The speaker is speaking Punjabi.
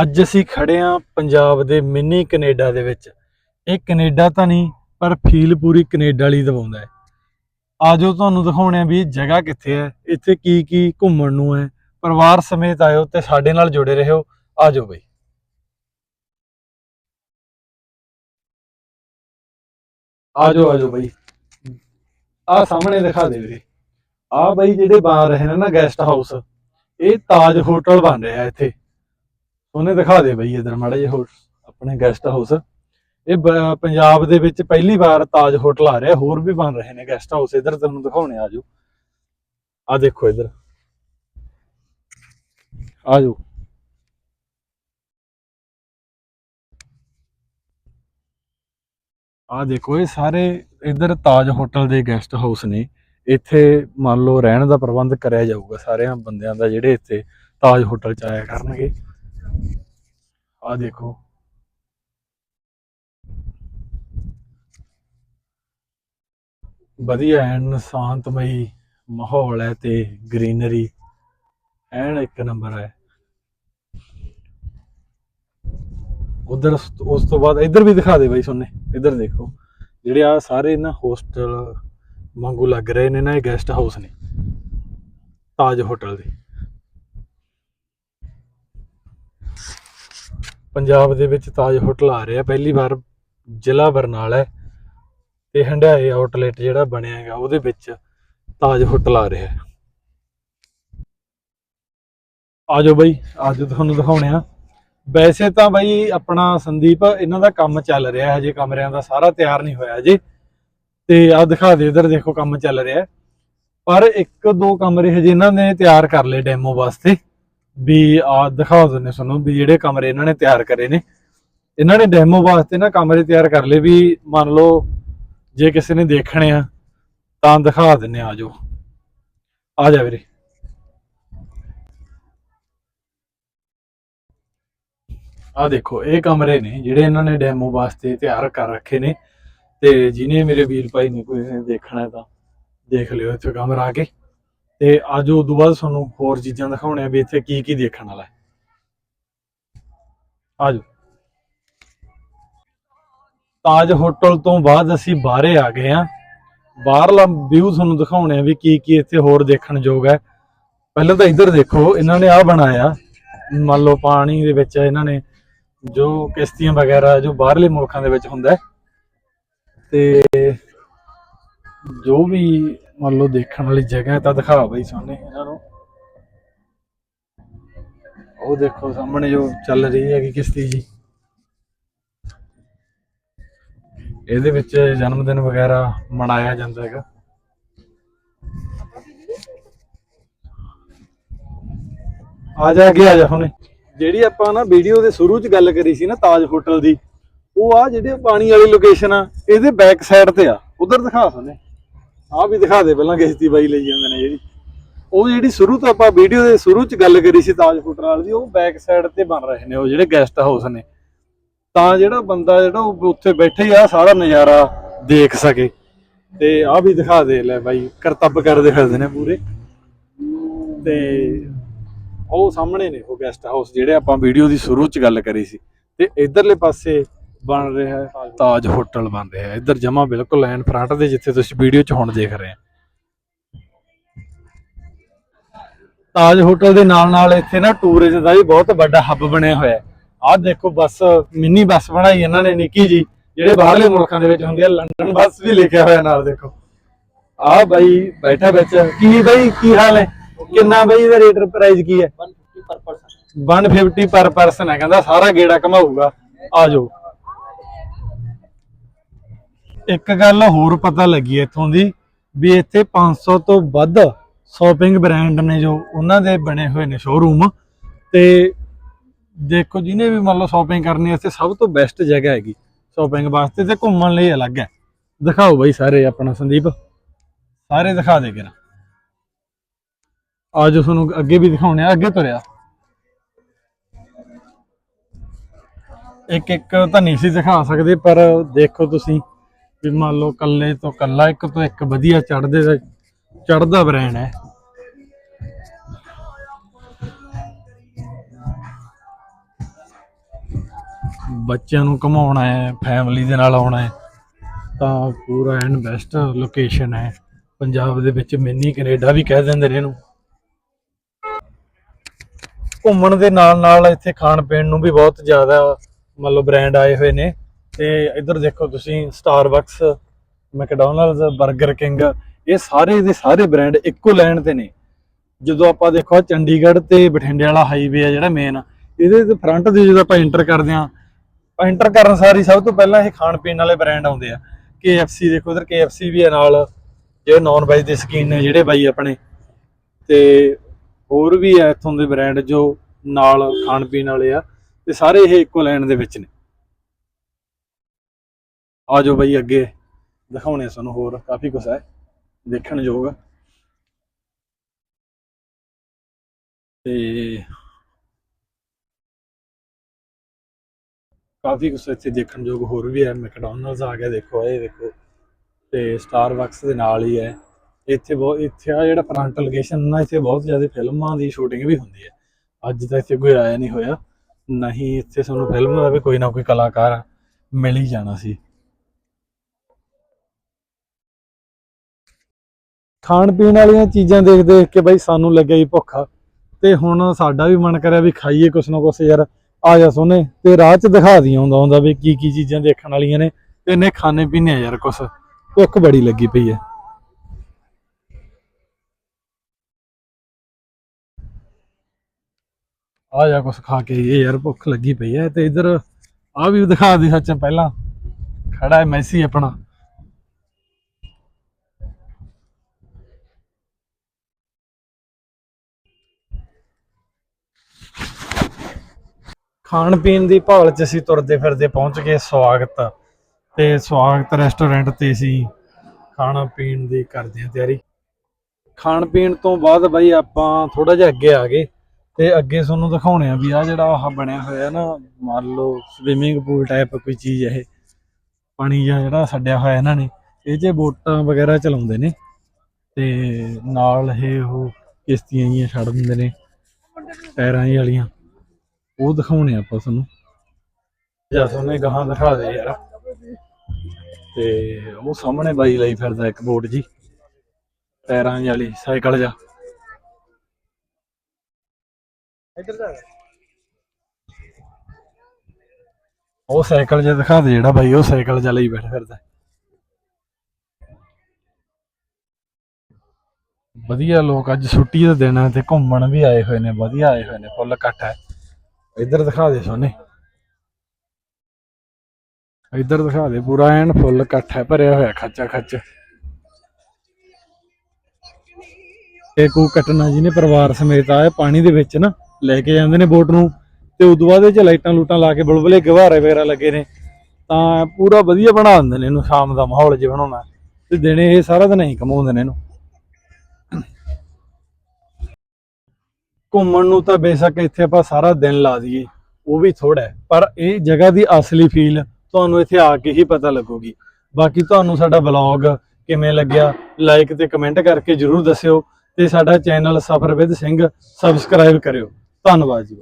ਅੱਜ ਅਸੀਂ ਖੜੇ ਆਂ ਪੰਜਾਬ ਦੇ ਮਿੰਨੀ ਕੈਨੇਡਾ ਦੇ ਵਿੱਚ। ਇਹ ਕੈਨੇਡਾ ਤਾਂ ਨਹੀਂ, ਪਰ ਫੀਲ ਪੂਰੀ ਕੈਨੇਡਾ ਵਾਲੀ ਦਵਾਉਂਦਾ ਹੈ। ਆਜੋ ਤੁਹਾਨੂੰ ਦਿਖਾਉਣੇ ਆ ਵੀ ਇਹ ਜਗ੍ਹਾ ਕਿੱਥੇ ਹੈ, ਇੱਥੇ ਕੀ ਕੀ ਘੁੰਮਣ ਨੂੰ ਹੈ। ਪਰਿਵਾਰ ਸਮੇਤ ਆਇਓ ਤੇ ਸਾਡੇ ਨਾਲ ਜੁੜੇ ਰਹੋ। ਆਜੋ ਬਈ। ਆਜੋ ਆਜੋ ਬਈ। ਆ ਸਾਹਮਣੇ ਦਿਖਾ ਦੇ ਵੀਰੇ। ਆ ਬਈ ਜਿਹੜੇ ਬਣ ਰਹੇ ਨੇ ਨਾ ਗੈਸਟ ਹਾਊਸ ਇਹ ਤਾਜ ਹੋਟਲ ਬਣ ਰਿਹਾ ਇੱਥੇ। ਉਹਨੇ ਦਿਖਾ ਦੇ ਬਈ ਇਧਰ ਮਾੜਾ ਜਿਹਾ ਹੋਰ, ਆਪਣੇ ਗੈਸਟ ਹਾਊਸ ਇਹ ਪੰਜਾਬ ਦੇ ਵਿੱਚ ਪਹਿਲੀ ਵਾਰ ਤਾਜ ਹੋਟਲ ਆ ਰਿਹਾ, ਹੋਰ ਵੀ ਬਣ ਰਹੇ ਨੇ ਗੈਸਟ ਹਾਊਸ ਇਧਰ ਤੁਹਾਨੂੰ ਦਿਖਾਉਣੇ ਆਜੋ। ਆ ਦੇਖੋ ਇਧਰ। ਆਜੋ। ਆ ਦੇਖੋ, ਇਹ ਸਾਰੇ ਇਧਰ ਤਾਜ ਹੋਟਲ ਦੇ ਗੈਸਟ ਹਾਊਸ ਨੇ। ਇੱਥੇ ਮੰਨ ਲਓ ਰਹਿਣ ਦਾ ਪ੍ਰਬੰਧ ਕਰਿਆ ਜਾਊਗਾ ਸਾਰਿਆਂ ਬੰਦਿਆਂ ਦਾ, ਜਿਹੜੇ ਇੱਥੇ ਤਾਜ ਹੋਟਲ ਚ ਆਇਆ ਕਰਨਗੇ। ਆ ਦੇਖੋ। ਵਧੀਆ ਐਨ ਸ਼ਾਂਤਮਈ ਮਾਹੌਲ ਹੈ ਤੇ ਗ੍ਰੀਨਰੀ। ਐਨ ਇੱਕ ਨੰਬਰ ਹੈ। ਉਧਰ ਉਸ ਤੋਂ ਬਾਅਦ ਇੱਧਰ ਵੀ ਦਿਖਾ ਦੇ ਬਾਈ ਸੋਨੇ। ਇੱਧਰ ਦੇਖੋ। ਜਿਹੜੇ ਆ ਸਾਰੇ ਨਾ ਹੋਸਟਲ ਵਾਂਗੂ ਲੱਗ ਰਹੇ ਨੇ ਨਾ, ਇਹ ਗੈਸਟ ਹਾਊਸ ਨੇ। ਤਾਜ ਹੋਟਲ ਦੇ। ਪੰਜਾਬ ਦੇ ਵਿੱਚ ਤਾਜ ਹੋਟਲ ਆ ਰਿਹਾ, ਪਹਿਲੀ ਵਾਰ ਜ਼ਿਲ੍ਹਾ ਬਰਨਾਲਾ ਹੈ ਤੇ ਹੰਡਾਏ ਆਊਟਲੈਟ ਜਿਹੜਾ ਬਣਿਆ ਹੈਗਾ, ਉਹਦੇ ਵਿੱਚ ਤਾਜ ਹੋਟਲ ਆ ਰਿਹਾ ਆਜੋ ਬਈ ਆਜੋ ਤੁਹਾਨੂੰ ਦਿਖਾਉਣੇ ਆ। ਵੈਸੇ ਤਾਂ ਬਈ ਆਪਣਾ ਸੰਦੀਪ, ਇਹਨਾਂ ਦਾ ਕੰਮ ਚੱਲ ਰਿਹਾ ਹਜੇ, ਕਮਰਿਆਂ ਦਾ ਸਾਰਾ ਤਿਆਰ ਨਹੀਂ ਹੋਇਆ ਹਜੇ। ਤੇ ਆ ਦਿਖਾ ਦੇ, ਇਧਰ ਦੇਖੋ ਕੰਮ ਚੱਲ ਰਿਹਾ ਪਰ ਇੱਕ ਦੋ ਕਮਰੇ ਹਜੇ ਇਹਨਾਂ ਨੇ ਤਿਆਰ ਕਰ ਲਏ ਡੈਮੋ ਵਾਸਤੇ। ਵੀ ਆ ਦਿਖਾ ਦਿੰਦੇ ਤੁਹਾਨੂੰ ਵੀ ਜਿਹੜੇ ਕਮਰੇ ਇਹਨਾਂ ਨੇ ਤਿਆਰ ਕਰੇ ਨੇ। ਇਹਨਾਂ ਨੇ ਡੈਮੋ ਵਾਸਤੇ ਨਾ ਕਮਰੇ ਤਿਆਰ ਕਰ ਲਏ ਵੀ ਮੰਨ ਲਓ ਜੇ ਕਿਸੇ ਨੇ ਦੇਖਣੇ ਆ ਤਾਂ ਦਿਖਾ ਦਿੰਨੇ ਆ ਜੋ ਆ ਜਾ ਵੀਰੇ। ਆ ਦੇਖੋ, ਇਹ ਕਮਰੇ ਨੇ ਜਿਹੜੇ ਇਹਨਾਂ ਨੇ ਡੈਮੋ ਵਾਸਤੇ ਤਿਆਰ ਕਰ ਰੱਖੇ ਨੇ ਤੇ ਜਿਹਨੇ ਮੇਰੇ ਵੀਰ ਭਾਈ ਨੇ ਕੋਈ ਦੇਖਣਾ ਤਾਂ ਦੇਖ ਲਿਓ ਇੱਥੇ ਕਮਰਾ ਆ ਕੇ। ਤੇ ਆਜੋ ਉਦੋਂ ਬਾਅਦ ਤੁਹਾਨੂੰ ਹੋਰ ਚੀਜ਼ਾਂ ਦਿਖਾਉਣੇ ਆ ਵੀ ਇੱਥੇ ਕੀ ਕੀ ਦੇਖਣ ਵਾਲਾ ਹੈ। ਆਜੋ। ਤਾਜ ਹੋਟਲ ਤੋਂ ਬਾਅਦ ਅਸੀਂ ਬਾਹਰੇ ਆ ਗਏ ਆ ਬਾਹਰਲਾ ਵਿਊ ਤੁਹਾਨੂੰ ਦਿਖਾਉਣੇ ਆ ਵੀ ਕੀ ਕੀ ਇੱਥੇ ਹੋਰ ਦੇਖਣ ਯੋਗ ਹੈ। ਪਹਿਲਾਂ ਤਾਂ ਇੱਧਰ ਦੇਖੋ, ਇਹਨਾਂ ਨੇ ਆ ਬਣਾਇਆ। ਮੰਨ ਲਓ ਪਾਣੀ ਦੇ ਵਿੱਚ ਇਹਨਾਂ ਨੇ ਜੋ ਕਿਸ਼ਤੀਆਂ ਵਗੈਰਾ, ਜੋ ਬਾਹਰਲੇ ਮੁਲਕਾਂ ਦੇ ਵਿੱਚ ਹੁੰਦਾ ਤੇ ਜੋ ਵੀ ਮੰਨ ਲਓ ਦੇਖਣ ਵਾਲੀ ਜਗ੍ਹਾ ਤਾਂ ਦਿਖਾ ਬਈ ਸਾਹਮਣੇ ਇਹਨਾਂ ਨੂੰ। ਉਹ ਦੇਖੋ ਸਾਹਮਣੇ ਜੋ ਚੱਲ ਰਹੀ ਹੈਗੀ ਕਿਸ਼ਤੀ ਜੀ। ਇਹਦੇ ਵਿੱਚ ਜਨਮ ਦਿਨ ਵਗੈਰਾ ਮਨਾਇਆ ਜਾਂਦਾ ਹੈਗਾ। ਆ ਜਾ ਅੱਗੇ, ਆ ਜਾ ਹੁਣੇ। ਜਿਹੜੀ ਆਪਾਂ ਨਾ ਵੀਡੀਓ ਦੇ ਸ਼ੁਰੂ 'ਚ ਗੱਲ ਕਰੀ ਸੀ ਨਾ ਤਾਜ ਹੋਟਲ ਦੀ, ਉਹ ਆ ਜਿਹੜੇ ਪਾਣੀ ਵਾਲੀ ਲੋਕੇਸ਼ਨ ਆ, ਇਹਦੇ ਬੈਕ ਸਾਈਡ ਤੇ ਆ। ਉਧਰ ਦਿਖਾ ਸੋਨੇ ਆ ਵੀ ਦਿਖਾ ਦੇ ਪਹਿਲਾਂ ਕਿਸ਼ਤੀ ਬਾਈ ਲਈ ਜਾਂਦੇ ਨੇ ਜਿਹੜੀ। ਉਹ ਜਿਹੜੀ ਸ਼ੁਰੂ ਤੋਂ ਆਪਾਂ ਵੀਡੀਓ ਦੇ ਸ਼ੁਰੂ 'ਚ ਗੱਲ ਕਰੀ ਸੀ ਤਾਜ ਹੋਟਲ ਵਾਲੀ ਦੀ ਉਹ ਬੈਕ ਸਾਈਡ ਤੇ ਬਣ ਰਹੇ ਨੇ ਉਹ ਜਿਹੜੇ ਗੈਸਟ ਹਾਊਸ ਨੇ। ਤਾਂ ਜਿਹੜਾ ਬੰਦਾ ਜਿਹੜਾ ਉਹ ਉੱਥੇ ਬੈਠੇ ਆ, ਸਾਰਾ ਨਜ਼ਾਰਾ ਦੇਖ ਸਕੇ। ਤੇ ਆ ਵੀ ਦਿਖਾ ਦੇ ਲੈ ਬਾਈ ਕਰਤੱਵ ਕਰਦੇ ਫਿਰਦੇ ਨੇ ਪੂਰੇ। ਤੇ ਉਹ ਸਾਹਮਣੇ ਨੇ ਉਹ ਗੈਸਟ ਹਾਊਸ ਜਿਹੜੇ ਆਪਾਂ ਵੀਡੀਓ ਦੀ ਸ਼ੁਰੂ ਚ ਗੱਲ ਕਰੀ ਸੀ। ਤੇ ਇਧਰਲੇ ਪਾਸੇ ਬਣ ਰਿਹਾ ਹੈ। ਤਾਜ ਹੋਟਲ ਬਣ ਰਿਹਾ ਹੈ। ਇਧਰ ਜਮਾ ਬਿਲਕੁਲ ਲਾਈਨ ਫਰੰਟ ਦੇ ਜਿੱਥੇ ਤੁਸੀਂ ਵੀਡੀਓ ਚ ਹੁਣ ਦੇਖ ਰਹੇ ਹੋ। ਤਾਜ ਹੋਟਲ ਦੇ ਨਾਲ ਨਾਲ ਇੱਥੇ ਨਾ ਟੂਰਿਜ਼ਮ ਦਾ ਵੀ ਬਹੁਤ ਵੱਡਾ ਹੱਬ ਬਣਿਆ ਹੋਇਆ ਹੈ। ਆਹ ਦੇਖੋ ਬੱਸ ਮਿੰਨੀ ਬੱਸ ਬਣਾਈ ਇਹਨਾਂ ਨੇ ਨਿੱਕੀ ਜੀ ਜਿਹੜੇ ਬਾਹਰਲੇ ਮੁਲਕਾਂ ਦੇ ਵਿੱਚ ਹੁੰਦੀ ਹੈ ਲੰਡਨ ਬੱਸ ਵੀ ਲਿਖਿਆ ਹੋਇਆ ਨਾਲ ਦੇਖੋ। ਆਹ ਬਾਈ ਬੈਠਾ ਵਿੱਚ ਕੀ ਬਾਈ ਕੀ ਹਾਲ ਹੈ? ਕਿੰਨਾ ਬਾਈ ਇਹਦਾ ਰੇਟ ਪ੍ਰਾਈਸ ਕੀ ਹੈ? 150 per person 150 ਪਰ ਪਰਸਨ ਹੈ ਕਹਿੰਦਾ ਸਾਰਾ ਗੇੜਾ ਘਮਾਊਗਾ। ਆ ਜਾਓ। ਇੱਕ ਗੱਲ ਹੋਰ ਪਤਾ ਲੱਗੀ ਇੱਥੋਂ ਦੀ ਵੀ ਇੱਥੇ 500 ਤੋਂ ਵੱਧ ਸ਼ਾਪਿੰਗ ਬ੍ਰਾਂਡ ਨੇ ਜੋ ਉਹਨਾਂ ਦੇ ਬਣੇ ਹੋਏ ਨੇ ਸ਼ੋਰੂਮ ਤੇ ਦੇਖੋ ਜਿਹਨੇ ਵੀ ਮੰਨ ਲਓ ਸ਼ਾਪਿੰਗ ਕਰਨੀ ਹੈ, ਇੱਥੇ ਸਭ ਤੋਂ ਬੈਸਟ ਜਗ੍ਹਾ ਹੈਗੀ ਸ਼ਾਪਿੰਗ ਵਾਸਤੇ ਤੇ ਘੁੰਮਣ ਲਈ ਅਲੱਗ ਹੈ। ਦਿਖਾਓ ਬਾਈ ਸਾਰੇ ਆਪਣਾ ਸੰਦੀਪ। ਸਾਰੇ ਦਿਖਾ ਦੇ ਕਿਰਾ ਆਜੋ ਤੁਹਾਨੂੰ ਅੱਗੇ ਵੀ ਦਿਖਾਉਣੇ ਆ, ਅੱਗੇ ਤੁਰਿਆ। ਇੱਕ ਇੱਕ ਤਾਂ ਨਹੀਂ ਸੀ ਦਿਖਾ ਸਕਦੇ, ਪਰ ਦੇਖੋ ਤੁਸੀਂ। ਵੀ ਮੰਨ ਲਓ ਕੱਲੇ ਤੋਂ ਕੱਲਾ ਇੱਕ ਤੋਂ ਇੱਕ ਵਧੀਆ ਚੜਦੇ ਦਾ ਚੜਦਾ ਬ੍ਰਾਂਡ ਹੈ। ਬੱਚਿਆਂ ਨੂੰ ਘੁਮਾਉਣਾ ਹੈ ਫੈਮਿਲੀ ਦੇ ਨਾਲ ਆਉਣਾ ਹੈ, ਤਾਂ ਪੂਰਾ ਐਨ ਬੈਸਟ ਲੋਕੇਸ਼ਨ ਹੈ। ਪੰਜਾਬ ਦੇ ਵਿੱਚ ਮਿੰਨੀ ਕੈਨੇਡਾ ਵੀ ਕਹਿ ਦਿੰਦੇ ਨੇ ਇਹਨੂੰ। ਘੁੰਮਣ ਦੇ ਨਾਲ ਨਾਲ ਇੱਥੇ ਖਾਣ ਪੀਣ ਨੂੰ ਵੀ ਬਹੁਤ ਜ਼ਿਆਦਾ ਮਤਲਬ ਬ੍ਰਾਂਡ ਆਏ ਹੋਏ ਨੇ। ਤੇ ਇੱਧਰ ਦੇਖੋ ਤੁਸੀਂ ਸਟਾਰਬਕਸ ਮੈਕਡੋਨਲਡਸ 버ਗਰ ਕਿੰਗ ਇਹ ਸਾਰੇ ਦੇ ਸਾਰੇ ਬ੍ਰਾਂਡ ਇੱਕੋ ਲਾਈਨ ਤੇ ਨੇ। ਜਦੋਂ ਆਪਾਂ ਦੇਖੋ ਚੰਡੀਗੜ੍ਹ ਤੇ ਬਠਿੰਡੇ ਵਾਲਾ ਹਾਈਵੇ ਆ ਜਿਹੜਾ ਮੇਨ ਇਹਦੇ ਤੇ ਫਰੰਟ ਦੇ ਜਦੋਂ ਆਪਾਂ ਐਂਟਰ ਕਰਦੇ ਆਂ ਐਂਟਰ ਕਰਨ ਸਾਰੀ ਸਭ ਤੋਂ ਪਹਿਲਾਂ ਇਹ ਖਾਣ ਪੀਣ ਵਾਲੇ ਬ੍ਰਾਂਡ ਆਉਂਦੇ ਆ। KFC ਦੇਖੋ ਇਧਰ, KFC ਵੀ ਆ ਨਾਲ, ਜਿਹੜੇ ਨਾਨ ਵੈਜ ਦੇ ਸ਼ਕੀਨ ਨੇ ਜਿਹੜੇ ਬਾਈ ਆਪਣੇ। ਤੇ ਹੋਰ ਵੀ ਆ ਇੱਥੋਂ ਦੇ ਬ੍ਰਾਂਡ ਜੋ ਨਾਲ ਖਾਣ ਪੀਣ ਵਾਲੇ ਆ, ਤੇ ਸਾਰੇ ਇਹ ਇੱਕੋ ਲਾਈਨ ਦੇ ਵਿੱਚ ਨੇ। ਆ ਜਾਓ ਬਾਈ ਅੱਗੇ ਦਿਖਾਉਣੇ ਆ ਤੁਹਾਨੂੰ ਹੋਰ, ਕਾਫੀ ਕੁਝ ਹੈ, ਦੇਖਣ ਯੋਗ। ਤੇ ਕਾਫੀ ਕੁਝ ਇੱਥੇ ਦੇਖਣ ਯੋਗ ਹੋਰ ਵੀ ਹੈ, ਮੈਕਡੋਨਲਡਸ ਆ ਗਿਆ ਦੇਖੋ ਇਹ ਦੇਖੋ। ਤੇ ਸਟਾਰਬਕਸ ਦੇ ਨਾਲ ਹੀ ਹੈ। ਇੱਥੇ ਬਹੁਤ ਇੱਥੇ ਆ ਜਿਹੜਾ ਫਰੰਟ ਲੋਕੇਸ਼ਨ ਨਾ, ਇੱਥੇ ਬਹੁਤ ਜ਼ਿਆਦਾ ਫਿਲਮਾਂ ਦੀ ਸ਼ੂਟਿੰਗ ਵੀ ਹੁੰਦੀ ਹੈ। ਅੱਜ ਤਾਂ ਇੱਥੇ ਕੋਈ ਆਇਆ ਨਹੀਂ ਹੋਇਆ। ਨਹੀਂ, ਇੱਥੇ ਸਾਨੂੰ ਫਿਲਮਾਂ ਦਾ ਵੀ ਕੋਈ ਨਾ ਕੋਈ ਕਲਾਕਾਰ ਮਿਲ ਹੀ ਜਾਣਾ ਸੀ। ਖਾਣ ਪੀਣ ਵਾਲੀਆਂ ਚੀਜ਼ਾਂ ਦੇਖ ਦੇਖ ਕੇ ਬਾਈ ਸਾਨੂੰ ਲੱਗਿਆ ਹੀ ਭੁੱਖਾ। ਤੇ ਹੁਣ ਸਾਡਾ ਵੀ ਮਨ ਕਰਿਆ ਵੀ ਖਾਈਏ ਕੁਛ ਨਾ ਕੁਛ ਯਾਰ। ਆ ਜਾ ਸੋਨੇ, ਤੇ ਰਾਹ 'ਚ ਦਿਖਾ ਦੀ ਆਉਂਦਾ ਹੁੰਦਾ ਵੀ ਕੀ ਕੀ ਚੀਜ਼ਾਂ ਦੇਖਣ ਵਾਲੀਆਂ ਨੇ। ਤੇ ਇਹਨੇ ਖਾਣੇ ਪੀਣੇ ਆ ਯਾਰ ਕੁਛ। ਭੁੱਖ ਬੜੀ ਲੱਗੀ ਪਈ ਹੈ ਆ ਜਾ ਕੁਛ ਖਾ ਕੇ ਇਹ ਯਾਰ, ਭੁੱਖ ਲੱਗੀ ਪਈ ਹੈ ਤੇ ਇਧਰ ਆ ਵੀ ਦਿਖਾ ਦੇ ਸੱਚ ਪਹਿਲਾਂ। ਖੜਾ ਹੈ ਮੈਸੀ ਆਪਣਾ। ਖਾਣ ਪੀਣ ਦੀ ਭਾਲ 'ਚ ਅਸੀਂ ਤੁਰਦੇ ਫਿਰਦੇ ਪਹੁੰਚ ਗਏ ਸਵਾਗਤ। ਤੇ ਸਵਾਗਤ ਰੈਸਟੋਰੈਂਟ ਤੇ ਅਸੀਂ ਖਾਣਾ ਪੀਣ ਦੀ ਕਰਦੇ ਹਾਂ ਤਿਆਰੀ। ਖਾਣ ਪੀਣ ਤੋਂ ਬਾਅਦ ਬਾਈ ਆਪਾਂ ਥੋੜਾ ਜਿਹਾ ਅੱਗੇ ਆ ਗਏ ਤੇ ਅੱਗੇ ਤੁਹਾਨੂੰ ਦਿਖਾਉਣੇ ਆ ਵੀ ਆ ਜਿਹੜਾ ਆਹ ਬਣਿਆ ਹੋਇਆ ਨਾ, ਮੰਨ ਲਓ ਸਵਿਮਿੰਗ ਪੂਲ ਟਾਈਪ ਕੋਈ ਚੀਜ਼ ਇਹ, ਪਾਣੀ ਜਿਹਾ ਜਿਹੜਾ ਛੱਡਿਆ ਹੋਇਆ ਇਹਨਾਂ ਨੇ, ਇਹ ਜੇ ਬੋਟਾਂ ਵਗੈਰਾ ਚਲਾਉਂਦੇ ਨੇ ਤੇ ਨਾਲ ਇਹ ਉਹ ਕਿਸ਼ਤੀਆਂ ਜੀਆਂ ਛੱਡ ਦਿੰਦੇ ਨੇ ਟਾਇਰਾਂ ਜਿਹੀ ਵਾਲੀਆਂ। ਉਹ ਦਿਖਾਉਣੇ ਆਪਾਂ ਤੁਹਾਨੂੰ। ਜਾਂ ਸੋਨੇ ਗਾਹਾਂ ਦਿਖਾ ਦੇ ਯਾਰ। ਤੇ ਉਹ ਸਾਹਮਣੇ ਬਾਈ ਲਈ ਫਿਰਦਾ ਇੱਕ ਬੋਟ ਜੀ। ਜਿਹੀ ਵਾਲੀ ਸਾਈਕਲ ਜਾ ਇੱਧਰ ਜਾ ਉਹ ਸਾਈਕਲ ਜਿਹਾ ਦਿਖਾ ਦੇ ਜਿਹੜਾ ਬਾਈ ਉਹ ਸਾਈਕਲ ਜਿਹਾ ਲਈ ਬੈਠਾ ਫਿਰਦਾ। ਵਧੀਆ ਲੋਕ ਅੱਜ ਛੁੱਟੀ ਦਾ ਦਿਨ ਹੈ ਤੇ ਘੁੰਮਣ ਵੀ ਆਏ ਹੋਏ ਨੇ ਵਧੀਆ ਆਏ ਹੋਏ ਨੇ ਫੁੱਲ ਇਕੱਠ ਹੈ ਇੱਧਰ ਦਿਖਾ ਦੇ ਸੋਨੇ। ਇੱਧਰ ਦਿਖਾ ਦੇ, ਪੂਰਾ ਐਨ ਫੁੱਲ ਇਕੱਠ ਹੈ, ਭਰਿਆ ਹੋਇਆ, ਖੱਚਾ ਖੱਚ। ਇਹ ਕੋ ਕੱਟਣਾ ਜੀ ਨੇ ਪਰਿਵਾਰ ਸਮੇਤ ਆਏ, ਪਾਣੀ ਦੇ ਵਿੱਚ ਨਾ ਲੈ ਕੇ ਜਾਂਦੇ ਨੇ ਬੋਟ ਨੂੰ, ਤੇ ਉਦੋਂ ਬਾਅਦ ਇਹ ਚ ਲਾਈਟਾਂ ਲੂਟਾਂ ਲਾ ਕੇ ਬੁਲਬੁਲੇ ਗਵਾਰੇ ਵਗੈਰਾ ਲੱਗੇ ਨੇ। ਤਾਂ ਪੂਰਾ ਵਧੀਆ ਬਣਾ ਦਿੰਦੇ ਨੇ ਇਹਨੂੰ, ਸ਼ਾਮ ਦਾ ਮਾਹੌਲ ਜਿਹਾ ਬਣਾਉਣਾ। ਤੇ ਦਿਨੇ ਇਹ ਸਾਰਾ ਦਿਨ ਹੀ ਕਮਾਉਂਦੇ ਨੇ ਇਹਨੂੰ। ਘੁੰਮਣ ਨੂੰ ਤਾਂ ਬੇਸ਼ੱਕ ਇੱਥੇ ਆਪਾਂ ਸਾਰਾ ਦਿਨ ਲਾ ਦਈਏ, ਉਹ ਵੀ ਥੋੜਾ ਹੈ। ਪਰ ਇਹ ਜਗ੍ਹਾ ਦੀ ਅਸਲੀ ਫੀਲ ਤੁਹਾਨੂੰ ਇੱਥੇ ਆ ਕੇ ਹੀ ਪਤਾ ਲੱਗੂਗੀ। ਬਾਕੀ ਤੁਹਾਨੂੰ ਸਾਡਾ ਬਲੌਗ ਕਿਵੇਂ ਲੱਗਿਆ ਲਾਈਕ ਤੇ ਕਮੈਂਟ ਕਰਕੇ ਜਰੂਰ ਦੱਸਿਓ ਤੇ ਸਾਡਾ ਚੈਨਲ ਸਫਰ ਵਿਦ ਸਿੰਘ ਸਬਸਕ੍ਰਾਈਬ ਕਰਿਓ। ਧੰਨਵਾਦ ਜੀ